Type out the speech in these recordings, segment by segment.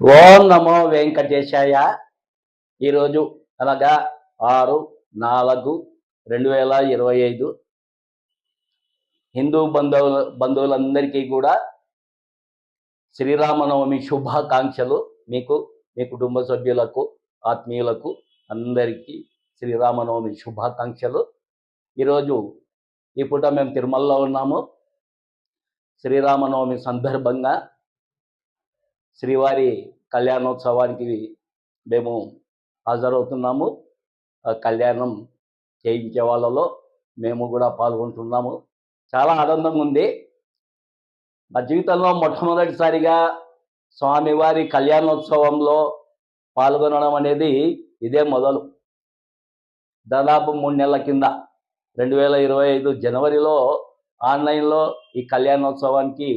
ఓం నమో వెంకటేశాయ. ఈరోజు అనగా ఆరు నాలుగు రెండు వేల ఇరవై ఐదు. హిందూ బంధువుల బంధువులందరికీ కూడా శ్రీరామనవమి శుభాకాంక్షలు మీకు మీ కుటుంబ సభ్యులకు ఆత్మీయులకు అందరికీ శ్రీరామనవమి శుభాకాంక్షలు. ఈరోజు ఈ పూట మేము తిరుమలలో ఉన్నాము. శ్రీరామనవమి సందర్భంగా శ్రీవారి కళ్యాణోత్సవానికి మేము హాజరవుతున్నాము. ఆ కళ్యాణం చేయించే వాళ్ళలో మేము కూడా పాల్గొంటున్నాము. చాలా ఆనందంగా ఉంది. నా జీవితంలో మొట్టమొదటిసారిగా స్వామివారి కళ్యాణోత్సవంలో పాల్గొనడం అనేది ఇదే మొదలు. దాదాపు మూడు నెలల కింద రెండు వేల ఇరవై ఐదు జనవరిలో ఆన్లైన్లో ఈ కళ్యాణోత్సవానికి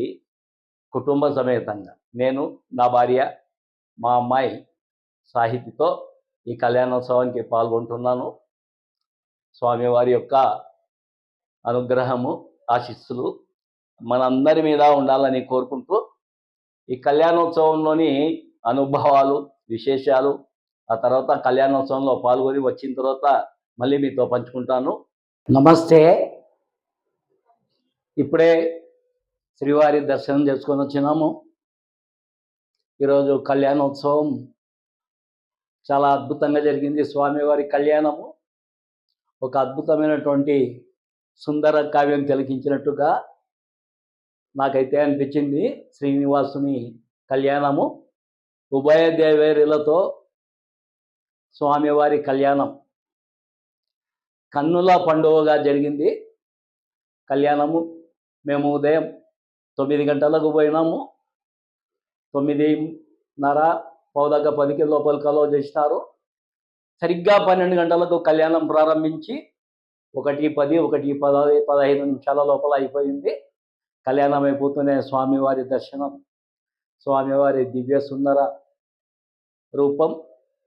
కుటుంబ సమేతంగా నేను నా భార్య మా అమ్మాయి సాహితితో ఈ కళ్యాణోత్సవానికి పాల్గొంటున్నాను. స్వామివారి యొక్క అనుగ్రహము ఆశిస్సులు మనందరి మీద ఉండాలని కోరుకుంటూ ఈ కళ్యాణోత్సవంలోని అనుభవాలు విశేషాలు ఆ తర్వాత కళ్యాణోత్సవంలో పాల్గొని వచ్చిన తర్వాత మళ్ళీ మీతో పంచుకుంటాను. నమస్తే. ఇప్పుడే శ్రీవారి దర్శనం చేసుకొని వచ్చినాము. ఈరోజు కళ్యాణోత్సవం చాలా అద్భుతంగా జరిగింది. స్వామివారి కళ్యాణము ఒక అద్భుతమైనటువంటి సుందర కావ్యం తిలకించినట్టుగా నాకైతే అనిపించింది. శ్రీనివాసుని కళ్యాణము ఉభయ దేవేరులతో స్వామివారి కళ్యాణం కన్నుల పండుగగా జరిగింది. కళ్యాణము మేము ఉదయం తొమ్మిది గంటలకు పోయినాము. తొమ్మిదిన్నర పౌదగ్గ పదికి లోపల కలో చేసినారు. సరిగ్గా పన్నెండు గంటలకు కళ్యాణం ప్రారంభించి ఒకటి పది ఒకటి పదహై పదహైదు నిమిషాల లోపల అయిపోయింది. కళ్యాణం అయిపోతూనే స్వామివారి దర్శనం స్వామివారి దివ్య సుందర రూపం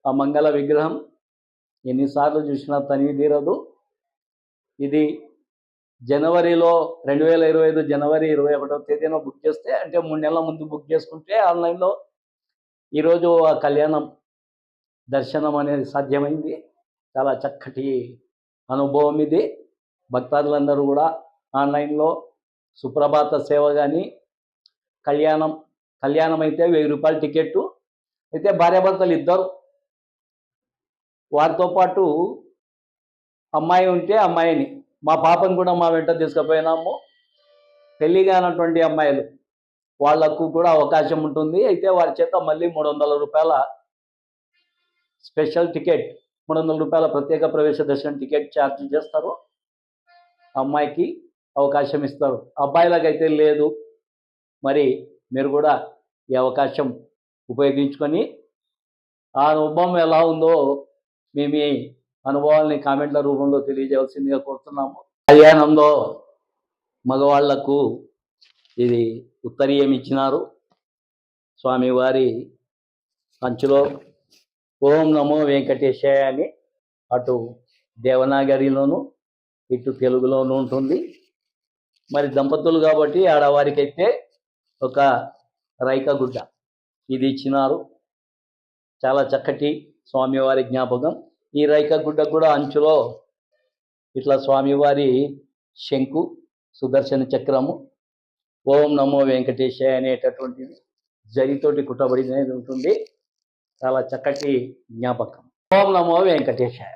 ఆ మంగళ విగ్రహం ఎన్నిసార్లు చూసినా తనివి తీరదు. ఇది జనవరిలో రెండు వేల ఇరవై ఐదు జనవరి ఇరవై ఒకటో తేదీన బుక్ చేస్తే అంటే మూడు నెలల ముందు బుక్ చేసుకుంటే ఆన్లైన్లో ఈరోజు ఆ కళ్యాణం దర్శనం అనేది సాధ్యమైంది. చాలా చక్కటి అనుభవం ఇది. భక్తాదులందరూ కూడా ఆన్లైన్లో సుప్రభాత సేవ కానీ కళ్యాణం కళ్యాణం అయితే వెయ్యి రూపాయల టికెట్టు. అయితే భార్యాభర్తలు ఇద్దరు. వారితో పాటు అమ్మాయి ఉంటే అమ్మాయిని. మా పాపను కూడా మా వెంట తీసుకుపోయినాము. పెళ్ళి కానటువంటి అమ్మాయిలు వాళ్ళకు కూడా అవకాశం ఉంటుంది. అయితే వారి చేత మళ్ళీ మూడు వందల రూపాయల స్పెషల్ టికెట్ మూడు వందల రూపాయల ప్రత్యేక ప్రవేశ దర్శనం టికెట్ ఛార్జ్ చేస్తారు. అమ్మాయికి అవకాశం ఇస్తారు. అబ్బాయిలకైతే లేదు. మరి మీరు కూడా ఈ అవకాశం ఉపయోగించుకొని ఆ అనుభవం ఎలా ఉందో మీ మీ అనుభవాల్ని కామెంట్ల రూపంలో తెలియజేయాల్సిందిగా కోరుతున్నాము. కళ్యాణంలో మగవాళ్ళకు ఇది ఉత్తరీయం ఇచ్చినారు స్వామివారి అంచులో ఓం నమో వెంకటేశాయ అని అటు దేవనాగరిలోను ఇటు తెలుగులోనూ ఉంటుంది. మరి దంపతులు కాబట్టి ఆడవారికైతే ఒక రైక గుడ్డ ఇది ఇచ్చినారు. చాలా చక్కటి స్వామివారి జ్ఞాపకం. ఈ రైక గుడ్డ కూడా అంచులో ఇట్లా స్వామివారి శంకు సుదర్శన చక్రము ఓం నమో వెంకటేశాయ అనేటటువంటిది జరితోటి కుట్టబడినది ఉంటుంది. చాలా చక్కటి జ్ఞాపకం. ఓం నమో వెంకటేశాయ.